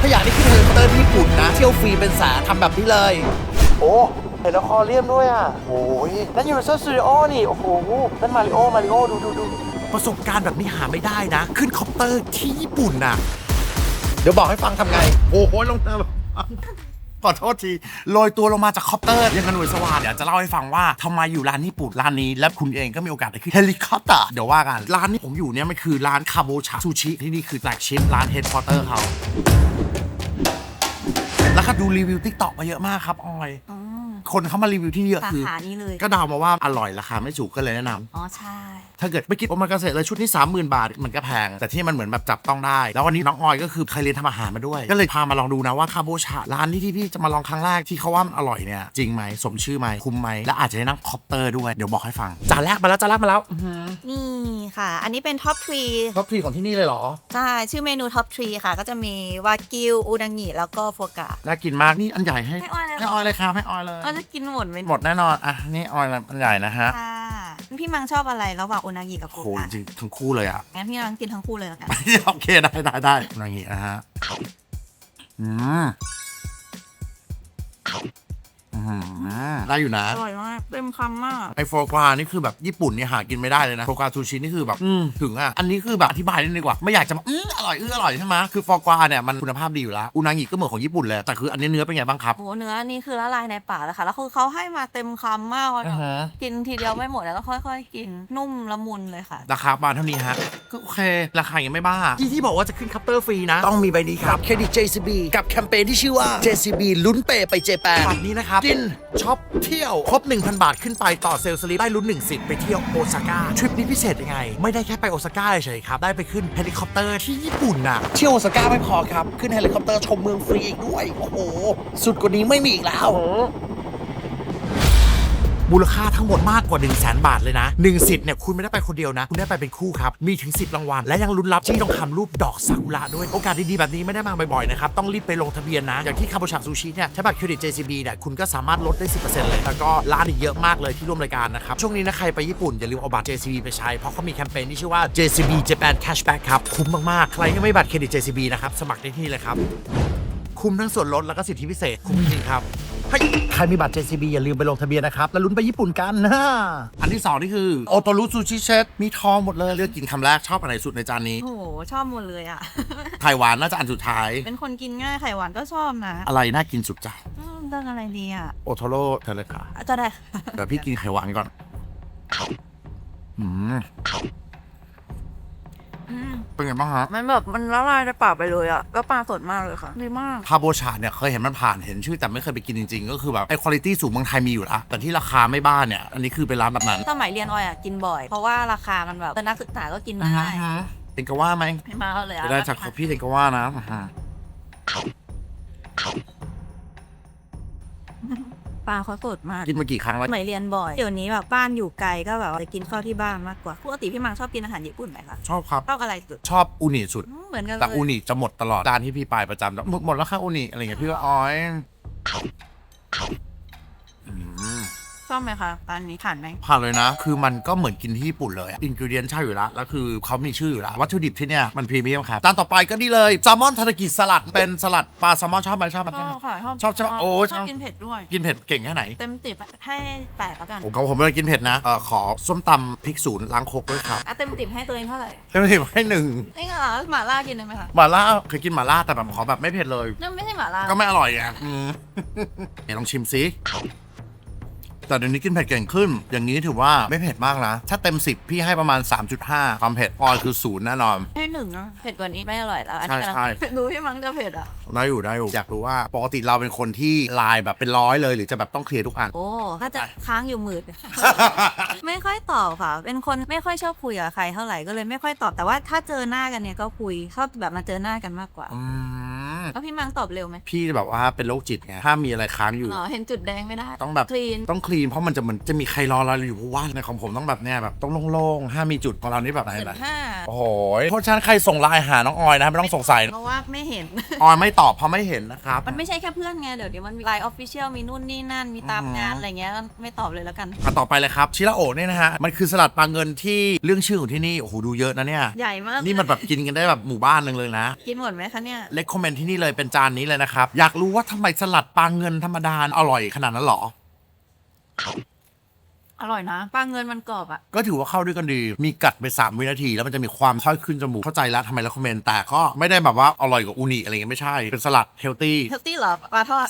ถ้าอยากได้ขึ้นเฮลิคอปเตอร์ที่ญี่ปุ่นนะ เที่ยวฟรีเป็นแสนทำแบบนี้เลย โอ้เห็นแล้วคอเรียมด้วยอะโอ้ยนั่นยูนิเวอร์แซลสตูดิโอนี่ โอ้โห นั่นมาริโอ มาริโอ ดูดูดูประสบการณ์แบบนี้หาไม่ได้นะ ขึ้นคอปเตอร์ที่ญี่ปุ่นน่ะ เดี๋ยวบอกให้ฟังทำไง โอ้โหลงมาแบบขอโทษทีโรยตัวลงมาจากคอปเตอร์ยังกันหน่วยสว่านเดี๋ยวจะเล่าให้ฟังว่าทำไมอยู่ร้านญี่ปุ่นร้านนี้ และคุณเองก็มีโอกาสได้ขึ้นเฮลิคอปเตอร์เดี๋ยวว่ากัน ร้านที่ผมอยู่เนี่ยมันคือร้านคาโบชาซูชิที่นี่คือแฟลกชิพร้านเฮดค q อเตอร์เขา แล้วก็ดูรีวิวติ๊กตอกมาเยอะมากครับออยอืม คนเข้ามารีวิวที่นี่เยอะสาคือ ขานี้เลยก็เดามาว่าอร่อยราคาไม่ถูกก็เลยแนะนำอ๋อใช่ ถ้าเกิดไม่คิดโอมากาเสะเลยชุดนี้ 30,000 บาทมันก็แพง แต่ที่มันเหมือนแบบจับต้องได้ แล้ววันนี้น้องออยก็คือเคยเรียนทำอาหารมาด้วย ก็เลยพามาลองดูนะว่าคาโบชาร้านนี้ที่พี่จะมาลองครั้งแรกที่เขาว่ามันอร่อยเนี่ยจริงไหมสมชื่อไหมคุ้มไหมและอาจจะได้นั่งคอปเตอร์ด้วยเดี๋ยวบอกให้ฟังจานแรกมาแล้วจานแรกมาแล้วนี่ค่ะ อันนี้เป็นท็อปทรีท็อปทรีของที่นี่เลยเหรอใช่ชื่อเมนูท็อปทรีค่ะ ก็จะมีวากิวอูดังิแล้วก็โฟกะน่ากินมากนี่อันใหญ่ให้ให้ออยเลยเหรอ ให้ออยเลยครับให้ออยเลยก็จะกินหมดไหมหมดแน่นอน อะ นี่ออยอันใหญ่นะฮะค่ะพี่มังชอบอะไรระหว่างอูนางิกับโฟโหกะจริงๆทั้งคู่เลยอะ งั้นพี่มังกินทั้งคู่เลยแล้วกัน โอเคได้ได้ได้อย่างงี้นะฮะ อืมอืม ได้อยู่นะอร่อยมาก เต็มคำมาก ไอโฟกรานี่คือแบบญี่ปุ่นเนี่ยหากินไม่ได้เลยนะโฟกราซูชินี่คือแบบอืมถึงอะ อันนี้คือแบบอธิบายนิดนึงดีกว่า ไม่อยากจะมาอื้ออร่อยอื้ออร่อยใช่ไหมคือโฟกราเนี่ยมันคุณภาพดีอยู่แล้ว อุนางิก็เหมือนของญี่ปุ่นเลย แต่คืออันนี้เนื้อเป็นไงบ้างครับโหเนื้อนี่คือละลายในปากเลยค่ะ แล้วคือเขาให้มาเต็มคำมากเลยอ่าฮะกินทีเดียวไม่หมดแล้วก็ค่อย ๆ กิน นุ่มละมุนเลยค่ะ ราคาประมาณเท่านี้ฮะ ก็โอเค ราคายังไม่บ้า ที่ที่บอกว่าจะขึ้นคัพเตอร์ฟรีนะ ต้องมีใบนี้ครับเครดิต JCB กับแคมเปญที่ชื่อว่า JCB ลุ้นเปย์ไปเจแปนบัตรนี้นะครับกินช็อปเที่ยว ครบ 1,000 บาทขึ้นไปต่อเซลล์สลีได้ลุ้น1สิทธิ์ไปเที่ยวโอซาก้าทริปนี้พิเศษยังไง ไม่ได้แค่ไปโอซาก้าเฉยๆครับ ได้ไปขึ้นเฮลิคอปเตอร์ที่ญี่ปุ่นน่ะเที่ยวโอซาก้าไม่พอครับ ขึ้นเฮลิคอปเตอร์ชมเมืองฟรีอีกด้วย โอ้โห สุดกว่านี้ไม่มีอีกแล้ว มูลค่าทั้งหมดมากกว่า1 0 0 0 0แบาทเลยนะ1สิทธิ์เนี่ยคุณไม่ได้ไปคนเดียวนะ คุณได้ไปเป็นคู่ครับมีถึง 10 รางวัลและยังลุ้นรับที่ต้องคำรูปดอกซากุระด้วยโอกาสดีๆแบบนี้ไม่ได้มาบ่อยๆนะครับต้องรีบไปลงทะเบียนนะ อย่างที่คาโบชาซูชิเนี่ยใช้บัตรเครดิต JCB เนี่ยคุณก็สามารถลดได้ 10%เลยแล้วก็ร้านอีกเยอะมากเลยที่ร่วมรายการนะครับช่วงนี้นะใครไปญี่ปุ่นอย่าลืมเอาบัตร JCB ไปใช้เพราะเขามีแคมเปญที่ชื่อว่า JCB Japan Cashback ครับคุ้มมากๆใครยังไม่บัตรเครดิต JCB นะครับสมัครได้ที่เลยครับคุ้มทั้งส่วนลดแล้วก็สิทธิพิเศษคุ้มจริงครับ เฮ้ยใครมีบัตร JCB อย่าลืมไปลงทะเบียนนะครับ แล้วลุ้นไปญี่ปุ่นกันนะ อันที่2นี่คือโอโตรุซูชิเชตมีทองหมดเลยเลือกกินคำแรกชอบอันไหนสุดในจานนี้โอ้โห ชอบหมดเลยอะ ไข่หวานน่าจะอันสุดท้าย เป็นคนกินง่ายไข่หวานก็ชอบนะอะไรน่ากินสุดจ้ะอืมเรื่องอะไรดีอะโอโทโร่เธอเลยค่ะจะได้เดี๋ยวพี่กินไข่หวานก่อนอืมอืม เป็นไงบ้างฮะมันแบบมันละลายในปากไปเลยอะก็ปลาสดมากเลยค่ะดีมากคาโบชาเนี่ยเคยเห็นมันผ่านเห็นชื่อแต่ไม่เคยไปกินจริงๆ ก็คือแบบไอ้คุณภาพสูงเมืองไทยมีอยู่แล้วแต่ที่ราคาไม่บ้านเนี่ยอันนี้คือเป็นร้านแบบนั้นสมัยเรียนออยอะกินบ่อย เพราะว่าราคามันแบบเป็นนักศึกษาก็กินได้เป็นกว่าไหมไม่มาเลยอะจะได้จากพี่เทงกว่านะ ปลาเขาสดมากกินมากี่ครั้งแล้วสมัยเรียนบ่อย เดี๋ยวนี้แบบบ้านอยู่ไกลก็แบบจะกินข้าวที่บ้านมากกว่าปกติพี่มังชอบกินอาหารญี่ปุ่นไหมคะชอบครับชอบอะไรสุดชอบอูนิสุด อืมเหมือนกันเลแต่ยอูนิจะหมดตลอดจานที่พี่ไปประจำหมดหมดแล้วค่ะอูนิอะไรเงี้ยพี่ก็อ้อยอื มชอบไหมคะร้านนี้ผ่านไหมผ่านเลยนะ คือมันก็เหมือนกินที่ญี่ปุ่นเลยอินกิเดียนใช่อยู่แล้วแล้วคือเขามีชื่ออยู่แล้ววัตถุดิบที่เนี่ยมันพรีเมียมครับจานต่อไปก็นี่เลยแซลมอนทารากิสลัดเป็นสลัดปลาแซลมอนชอบไหมชอบไหมชอบค่ะชอบชอบใช่ปะโอ้ชชออบบกินเผ็ดด้วย กินเผ็ดเก่งแค่ไหน เต็มติบให้แปดแล้วกันผมเขาผมไม่ได้กินเผ็ดนะเออขอส้มตำพริกศูนย์ล้างครกด้วยครับอะเต็มติบให้ตัวเองเท่าไหร่เต็มที่ให้หนึ่งนี่เหรอหม่าล่ากินได้ไหมคะหม่าล่าเคยกินหม่าล่าแต่แบบขอแบบไม่เผ็ดเลยนั่นไม่ใช่หม่าล่าก็ไม่อร่อยไงอืมเดี๋ยวลองชิมซิ แต่เดี๋ยวนี้กินเผ็ดเก่งขึ้น อย่างนี้ถือว่าไม่เผ็ดมากนะ ถ้าเต็ม 10 พี่ให้ประมาณ 3.5 ความเผ็ดออยคือศูนย์แน่นอน ให้หนึ่งนะเผ็ดกว่านี้ไม่อร่อยแล้วอันนี้ใช่กำลังใช่ดูพี่มังจะเผ็ดอะ ได้อยู่ได้อยู่อยากรู้ว่าปกติเราเป็นคนที่ไลน์แบบเป็นร้อยเลย หรือจะแบบต้องเคลียร์ทุกอัน โอ้ถ้าจะค้างอยู่หมื่น ไม่ค่อยตอบค่ะ เป็นคนไม่ค่อยชอบคุยกับใครเท่าไหร่ก็เลยไม่ค่อยตอบแต่ว่าถ้าเจอหน้ากันเนี่ยก็คุยชอบแบบมาเจอหน้ากันมากกว่า อืม แล้วพี่มังตอบเร็วไหมพี่แบบว่าเป็นโรคจิตไงถ้ามีอะไรค้างอยู่ อ๋อเห็นจุดแดงไม่ได้ต้องแบบ คลีน ต้องคลีนเพราะมันจะเหมือนจะมีใครรอเราอยู่เพราะว่าในของผมต้องแบบเนี้ยแบบต้องโล่งๆห้ามมีจุดของเรานี่แบบไหนจุดล่ะห้าโอ้โหเพราะฉะนั้นใครส่งไลน์หาน้องออยนะไม่ต้องสงสัยเพราะว่าไม่เห็น ออยไม่ตอบเพราะไม่เห็นนะครับ มันไม่ใช่แค่เพื่อนไง เดี๋ยวนี้มันมีไลน์ออฟฟิเชียลมีนู่นนี่นั่นมีตามงานอืมอะไรเงี้ยก็ไม่ตอบเลยแล้วกัน อะต่อไปเลยครับชิราโอะเนี่ยนะฮะมันคือสลัดปลาเงินที่เรื่องชื่อของที่นี่โอ้โหดูเยอะนะเนี่ยใหญ่มากนี่มันแบบกินกันได้แบบหมู่บ้านหนึ่งเลยนะ กินหมดไหมคะเนี่ย เลคคอมเมนที่นี่เลยเป็นจานนี้เลยนะครับ อยากรู้ว่าทำไมสลัดปลาเงินธรรมดาอร่อยขนาดนั้นเหรอ อร่อยนะปลาเงินมันกรอบอะก็ถือว่าเข้าด้วยกันดี มีกัดไป 3 วินาที แล้วมันจะมีความค่อยขึ้นจมูกเข้าใจแล้วทำไมแล้วคอมเมนต์แต่ก็ไม่ได้แบบว่าอร่อยกว่าอูนิอะไรเงี้ยไม่ใช่เป็นสลัดเฮลตี้เฮลตี้เหรอปลาทอด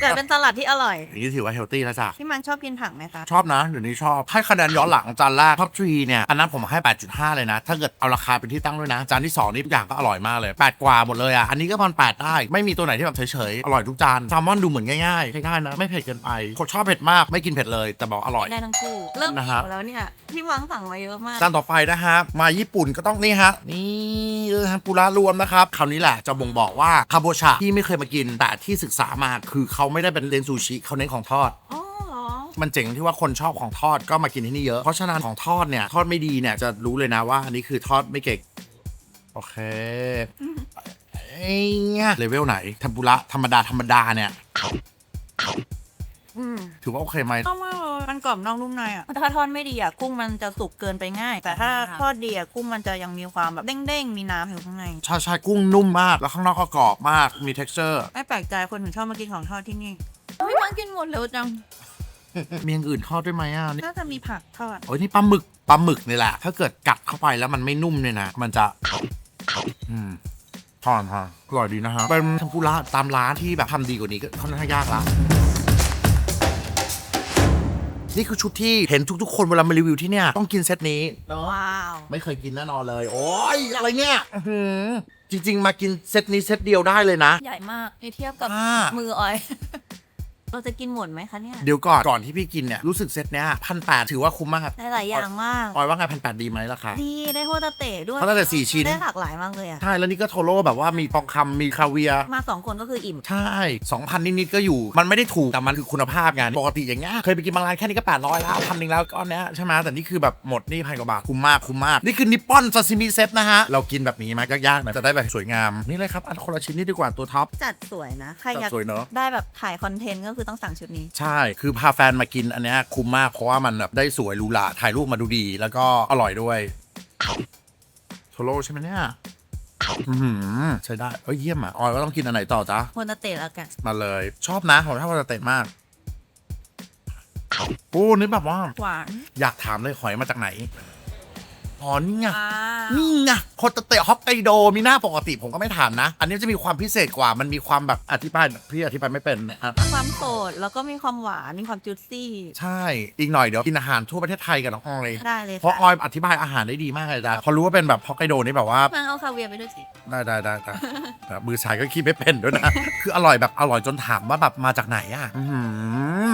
แต่เป็นสลัดที่อร่อย อย่างนี้ถือว่าเฮลตี้แล้วจ้ะพี่มันชอบกินผักไหมคะชอบนะเดี๋ยวนี้ชอบให้คะแนนย้อนหลังจานแรกท็อปทรีเนี่ยอันนั้นผมให้ 8.5 เลยนะ ถ้าเกิดเอาราคาเป็นที่ตั้งด้วยนะ จานที่ 2 นี่ทุกอย่างก็อร่อยมากเลย 8 กว่าหมดเลยอะ อันนี้ก็พันแได้ ไม่มีตัวไหนที่แบบเฉยๆ อร่อยทุกจานแซลมอนดูเหมือนง่ายๆใช้ได้นะ ไม่เผ็ดเกินไปคนชอบเผ็ดมากไม่กินเผ็ดเลยแต่บอกอร่อย ได้ทั้งคู่เริ่มนะหิฮะวแล้วเนี่ยพี่มังสั่งมาเยอะมาก จานต่อไปนะฮะมาญี่ปุ่นก็ต้องนี่ฮะนี่เลยฮะปุระรวมนะครับคราวนี้แหละจะบ่งบอกว่าคาโบชาที่ไม่เคยมากินแต่ที่ศึกษามาคือเขาไม่ได้เป็นเลนซูชิเขาเน้นของทอด อ๋อเหรอ มันเจ๋งที่ว่าคนชอบของทอดก็มากินที่นี่เยอะเพราะฉะนั้นของทอดเนี่ยทอดไม่ดีเนี่ยจะรู้เลยนะว่าอันนี้คือทอดไม่เก่งโอเคไอ้เงี้ยเลเวลไหนเทมปุระธรรมดาธรรมดาเนี่ย อืม ถือว่าโอเคไหมชอบมากเลย มันกรอบนอกนุ่มในอะถ้าทอดไม่ดีอะกุ้งมันจะสุกเกินไปง่าย แต่ถ้าทอดดีอะกุ้งมันจะยังมีความแบบเด้งๆมีน้ำอยู่ข้างในใช่ใช่กุ้งนุ่มมากแล้วข้างนอกก็กรอบมากมี t e x t อร์ไม่แปลกใจคนถึงชอบมากินของทอดที่นี่พี่มังกินหมดเร็วจังมีอย่างอื่นทอดด้วยไหมอะนี่น่าจะมีผักทอดโอ้ยนี่ปลาหมึกปลาหมึกนี่แหละ ถ้าเกิดกัดเข้าไปแล้วมันไม่นุ่มเนี่ยนะมันจะอืมทอดฮะอร่อยดีนะฮะเป็นเทมปุระตามร้านที่แบบทำดีกว่านี้ก็ค่อนข้างยากละ นี่คือชุดที่เห็นทุกๆ คนเวลามารีวิวที่เนี่ย ต้องกินเซตนี้ว้าว ไม่เคยกินแน่นอนเลย โอ้ยอะไรเนี่ยอื้อหือจริง ๆ มากินเซตนี้เซตเดียวได้เลยนะ ใหญ่มากในเทียบกับอ่า มือออย เราจะกินหมดไหมคะเนี่ย เดี๋ยวก่อน ก่อนที่พี่กินเนี่ย รู้สึกเซตเนี้ยพันแปดถือว่าคุ้มมากได้หลายอย่างมาก ออยว่าไงพันแปดดีไหมล่ะคะดีได้โฮตาเตะด้วยเขาตั้งแต่สี่ชิ้น ได้หลากหลายมากเลยอะใช่แล้วนี่ก็โทโร่แบบว่ามีทองคำมีคาเวียร์มาสองคนก็คืออิ่ม ใช่2,000นิดๆก็อยู่ มันไม่ได้ถูกแต่มันคือคุณภาพไงานปกติอย่างเงี้ยเคยไปกินบางร้านแค่นี้ก็800แล้วพันหนึ่งแล้วก้อนเนี้ยใช่ไหมแต่นี่คือแบบหมดนี่พันกว่าบาทคุ้มมากคุ้มมากนี่คือนิปปอนซาซิมิเซตนะฮะเรากินแบบนี้มายากๆหน่อยจะได้แบบสวยงามนี่เลยครับอันคนละชิ้นนี่ดีกว่าตัวท็อปจัดสวยนะ ใครอยากจัดสวยเนอะ ได้แบบถ่ายคอนเทนต์ก็คือต้องสั่งชุดนี้ ใช่ คือพาแฟนมากินอันเนี้ยคุ้มมากเพราะว่ามันแบบได้สวยหรูหราถ่ายรูปมาดูดี แล้วก็อร่อยด้วยโทโร่ใช่ไหมเนี่ยอือหือใช้ได้เอ้ยเยี่ยมอะออยก็ต้องกินอันไหนต่อจ๊ะ โฮตาเตะแล้วกัน มาเลยชอบนะผมชอบวาตาเตะมากโอ้นี่แบบว่า หวาน อยากถามเลยหอยมาจากไหน อ๋อนี่ไงอ่านี่ไงโคตาเตะฮอกไกโดมีหน้าปกติผมก็ไม่ถามนะ อันนี้จะมีความพิเศษกว่ามันมีความแบบอธิบายพี่อธิบายไม่เป็นนะอะความโสดแล้วก็มีความหวาน มีความจุดซี่ ใช่อีกหน่อยเดี๋ยวกินอาหารทั่วประเทศไทยกับน้องออยได้เลยเพราะอค่ะอยอธิบายอาหารได้ดีมากเลยจ้ะพอรู้ว่าเป็นแบบฮอกไกโดนี่แบบว่า มันเอาคาเวียร์ไปด้วยสิ ได้ได้ได้ได้ แบบมือชายก็คิดไม่เป็นด้วยนะ คืออร่อยแบบอร่อยจนถามว่าแบบมาจากไหนอะอื้อหือ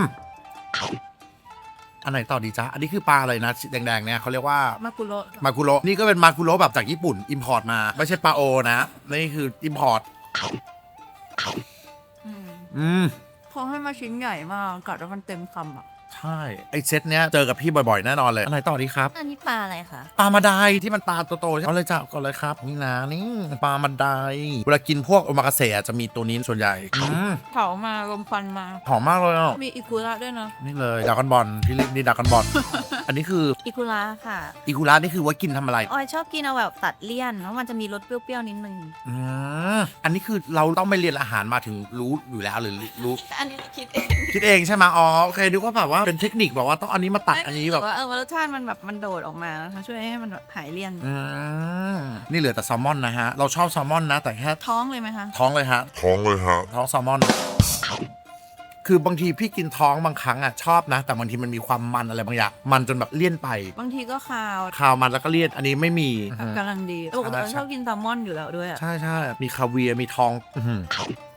อันไหนต่อดีจ๊ะ อันนี้คือปลาอะไรนะแดงๆเนี่ยเขาเรียกว่า มากุโรมากุโระนี่ก็เป็นมากุโระแบบจากญี่ปุ่นอิมพอร์ตมา ไม่ใช่ปลาโอนะนี่คืออิมพอร์ตอืมอืมเขาให้มาชิ้นใหญ่มากกัดแล้วมันเต็มคำอะ ใช่ไอเซตเนี้ยเจอกับพี่บ่อยๆแน่นอนเลยอันไหนต่อดีครับอันนี้ปลาอะไรคะปลามาไดที่มันตาโตๆเอาเลยจ้ะก่อนเลยครับนี่นะนี่ปลามาไดเวลากินพวกโอมากาเสะจะมีตัวนี้ส่วนใหญ่อืมเผามาลมควันมา หอมมากเลยอะมีอิกุระด้วยนะนี่เลยดากอนบอลพี่ลินี่ดากอนบอลอันนี้คืออิกุระค่ะอิคุระนี่คือไว่ากินทำอะไรออยชอบกินเอาแบบตัดเลี่ยนแล้วมันจะมีรสเปรี้ยวๆนิดนึงอืมอันนี้คือเราต้องไปเรียนอาหารมาถึงรู้อยู่แล้วหรือรู้ อันนี้คิดเอง คิดเองใช่ไหมอ๋อ โอเคนึกว่าแบบว่าเป็นเทคนิคแบบว่าต้องอันนี้มาตัดอันนี้แบบว่าเออรสชาติมันแบบมันโดดออกมาแล้วช่วยให้มันแบบหายเลี่ยนอืมนี่เหลือแต่แซลมอนนะฮะ เราชอบแซลมอนนะ แต่แค่ท้องเลยไหมคะท้องเลยฮะ ท้องเลยฮะ ท้องแซลมอน คือบางทีพี่กินท้องบางครั้งอะชอบนะ แต่บางทีมันมีความมันอะไรบางอย่าง มันจนแบบเลี่ยนไป บางทีก็คาวคาวมันแล้วก็เลี่ยน อันนี้ไม่มีกำลังดีปกติเราชอบกินแซลมอนอยู่แล้วด้วยอะใช่ใช่มีคาเวียร์มีทองอื้อหือป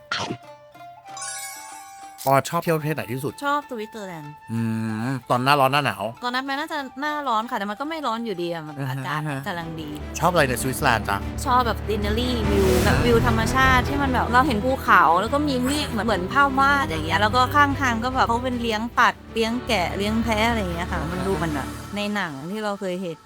อชอบเที่ยวประเทศไหนที่สุด ชอบสวิตเซอร์แลนด์อืมตอนหน้าร้อนหน้าหนาว ตอนนั้นมันน่าจะหน้าร้อนค่ะ แต่มันก็ไม่ร้อนอยู่ดีอะมันอือฮึอากาศอือฮึกำลังดี ชอบอะไรในสวิตเซอร์แลนด์จ๊ะ ชอบแบบดินเนอรี่วิวแบบวิวธรรมชาติที่มันแบบเราเห็นภูเขาแล้วก็มีเมฆเหมือนเหมือนภาพวาดอย่างเงี้ยแล้วก็ข้างทางก็แบบเขาเป็นเลี้ยงปัดเลี้ยงแกะเลี้ยงแพะอะไรอย่างเงี้ยค่ะ มันดูมันแบบในหนังที่เราเคยเห็น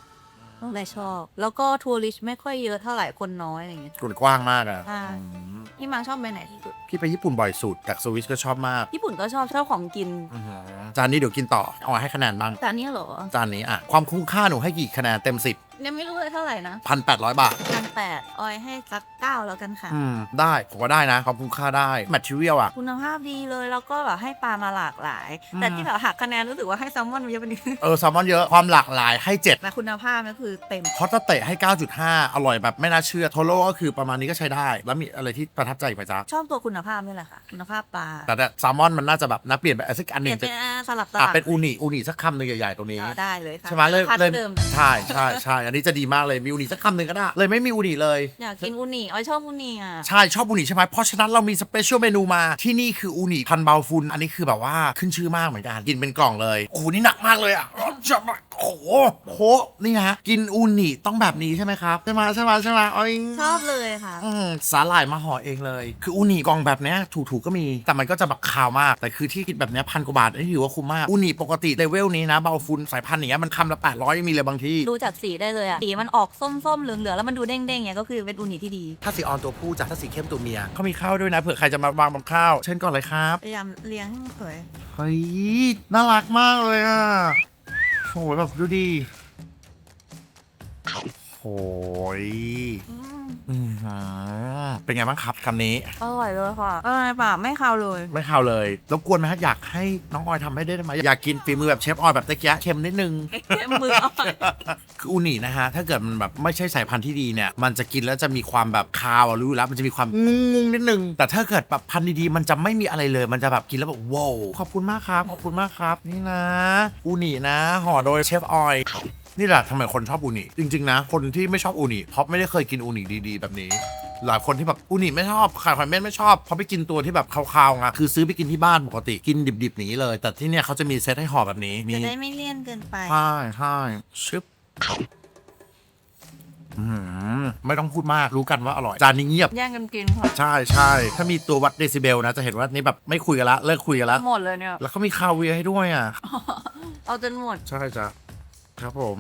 ก็เลยชอบ แล้วก็ทัวริสต์ไม่ค่อยเยอะเท่าไหร่คนน้อยอะไรอย่างเงี้ย กลุ่กว้างมากอะใช่ อืมพี่มาชอบไปไหนที่สุดพี่ไปญี่ปุ่นบ่อยสุดแต่สวิสก็ชอบมากญี่ปุ่นก็ชอบชอบของกินอื้อหือจานนี้เดี๋ยวกินต่อเอาให้คะแนนบ้าง แต่อันเนี้ยเหรอ จานนี้อะความคุ้มค่าหนูให้กี่คะแนนเต็มสิบอ ยังไม่รู้เลยเท่าไหร่นะพันแปดร้อยบาท พันแปดออยให้สักเก้าแล้วกันค่ะ อืม ได้ผมว่าได้นะความคุ้มค่าได้ แมทเทียลอะ คุณภาพดีเลยแล้วก็แบบให้ปลามาหลากหลายแต่ที่แบบหักคะแนนรู้สึกว่าให้แซลมอนเยอะไปนิดนึงเออแซลมอนเยอะความหลากหลายให้เจ็ดแต่คุณภาพก็คือเต็ม ฮอตเตะให้ 9.5 อร่อยแบบไม่น่าเชื่อโทโร่ก็คือประมาณนี้ก็ใช้ได้ แล้วมีอะไรที่ประทับใจอีกไหมจ๊ะชอบตัวคุณภาพนี่แหละค่ะ คุณภาพปลาแต่แต่แซลมอนมันน่าจะแบบนักเปลี่ยนไปสักอันหเปนึ่ลี่ยงนเป็นอาสลับตอะลาดเป็นอูนิอูนิสักคำหนึ่งใหญ่ๆตรงนี้อ๋อได้เลยค่ะใช่ไหมเลยคัดเลยเดิม ใช่ใช่ใช่อันนี้จะดีมากเลยมีอูนิสักคำหนึ่งก็ได้ เลยไม่มีอูนิเลย อยากกินอูนิออยชอบอูนิอะ ใช่ชอบอูนิใช่ไหมเพราะฉะนั้นเรามีสเปเชียลเมนูมาที่นี่คืออูนิพันเบาฟุนอันนี้คือแบบว่าขึ้นชื่อมากเหมือนกันกินเป็นกล่องเลยโอ้โหนี่หนักมากเลยอะ จะมาโอ้โหโหนี่ฮะกินอูนิต้องแบบนี้ใช่ไหมครับใช่ไหมใช่ไหมใช่ไหมเอ้ยชอบเลยค่ะ อืมสาหร่ายมาห่อเองเลย คืออูนิกล่องแบบเนี้ยถูกๆก็มี แต่มันก็จะแบบขาวมาก แต่คือที่กินแบบเนี้ยพันกว่าบาทนี่ถือว่าคุ้มมากอูนิปกติเลเวลนี้นะเบาฟุนสายพันธุ์อย่างเงี้ยมันคำละ800ยังมีเลยบางที่ดูจากสีได้เลยอะสีมันออกส้มๆเหลืองๆแล้วมันดูเด้งๆเนี่ยก็คือเป็นอูนิที่ดีถ้าสีออนตัวผู้จากถ้าสีเข้มตัวเมียเขามีข้าวด้วยนะเผื่อใครจะมาวางบนข้าวเช่นก่อนเลยครับพยายามเลี้ยงให้มันสวยเฮ้ยน่ารักมากเลยอะ โอ้ยแบบดูดีโอ้ย อืมอืมหือเป็นไงบ้างครับคำนี้ อร่อยเลยค่ะอร่อยปากไม่คาวเลย ไม่ข่าวเลยรบกวนไหมฮะอยากให้น้องออยทำให้ได้ไหมอยากกินฝีมือแบบเชฟออยแบบตะเกียะเค็มนิดนึง มืออร่อยคืออูนินะฮะ ถ้าเกิดมันแบบไม่ใช่สายพันธุ์ที่ดีเนี่ย มันจะกินแล้วจะมีความแบบคาวอะรู้อยู่แล้ว มันจะมีความงุงๆนิดนึง แต่ถ้าเกิดแบบพันธุ์ดีๆ มันจะไม่มีอะไรเลย มันจะแบบกินแล้วแบบว้าวขอบคุณมากครับ ขอบคุณมากครับ นี่นะ อูนินะ ห่อโดยเชฟออย นี่แหละทำไมคนชอบอูนิจริง ๆ นะ คนที่ไม่ชอบอูนิเพราะไม่ได้เคยกินอูนิดีๆ แบบนี้ หลายคนที่แบบอูนิไม่ชอบไข่หอยเม่นไม่ชอบเพราะไปกินตัวที่แบบคาวๆไงคือซื้อไปกินที่บ้านปกติกินดิบๆอย่างนี้เลย แต่ที่เนี่ยเขาจะมีเซตให้ห่อแบบนี้มีจะได้ไม่เลี่ยนเกินไป ใช่ใช่ชึบอืมไม่ต้องพูดมากรู้กันว่าอร่อยจานนี้เงียบ แย่งกันกินค่ะ ใช่ใช่ถ้ามีตัววัดเดซิเบลนะ จะเห็นว่านี่แบบไม่คุยกันละเลิกคุยกันละหมดเลยเนี่ย แล้วเขามีคาเวียร์ให้ด้วยอะ เอาจนหมด ใช่จ้ะ ครับผม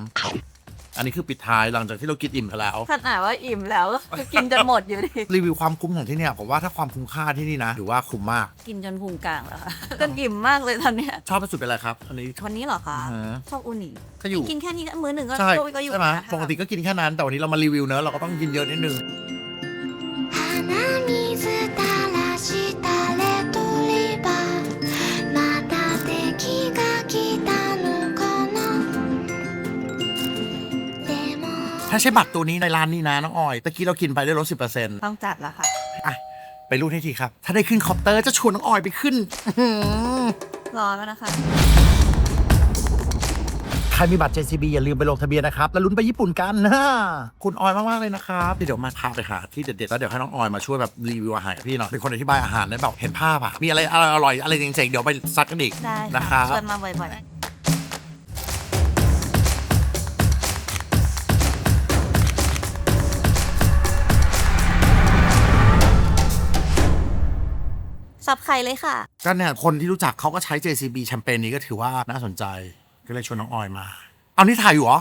อันนี้คือปิดท้ายหลังจากที่เรากินอิ่มไปแล้ว ขนาดว่าอิ่มแล้วก็กินจนหมดอยู่ดิ รีวิวความคุ้มของที่เนี่ยผมว่าถ้าความคุ้มค่าที่นี่นะถือว่าคุ้มมาก กินจนพุงกลางแล้วค่ะจนอิ่มมากเลยตอนเนี้ย ชอบที่สุดเป็นอะไรครับ อันนี้ วันนี้เหรอคะ อ่าฮะ ชอบอูนิ ก็อยู่ กินแค่นี้ก็มื้อหนึ่งก็ ใช่ ก็ก็อยู่ ใช่ไหม นะ ปกติก็กินแค่นั้น แต่วันนี้เรามารีวิวเนอะเราก็ต้องกินเยอะนิดนึง 鼻水垂らしたレトリバーまた敵が来た ถ้าใช้บัตรตัวนี้ในร้านนี้นะน้องออยตะกี้เรากินไปได้ลดสิบเปอร์เซ็นต์ต้องจัดแล้วค่ะ อะ ไปรูดให้ทีครับ ถ้าได้ขึ้นคอปเตอร์จะชวนน้องออยไปขึ้นอื้อหือรอแล้วนะคะ ใครมีบัตร JCB อย่าลืมไปลงทะเบียนนะครับ แล้วลุ้นไปญี่ปุ่นกันนะคุณออยมาก ๆ เลยนะครับเดี๋ยวมาพาไปหาที่เด็ด ๆ แล้วเดี๋ยวให้น้องออยมาช่วยแบบรีวิวอาหารกับพี่หน่อยเป็นคนอธิบายอาหารได้แบบเห็นภาพอะมีอะไรอร่อยๆอะไรเจ๋งๆเดี๋ยวไปซัดกันอีกได้นะคค่ะรับ ชวนมาบ่อยๆ สับใครเลยค่ะ ก็เนี่ยคนที่รู้จักเขาก็ใช้ JCB แชมเปญนี้ก็ถือว่าน่าสนใจ ก็เลยชวนน้องออยมา เอานี่ถ่ายอยู่เหรอ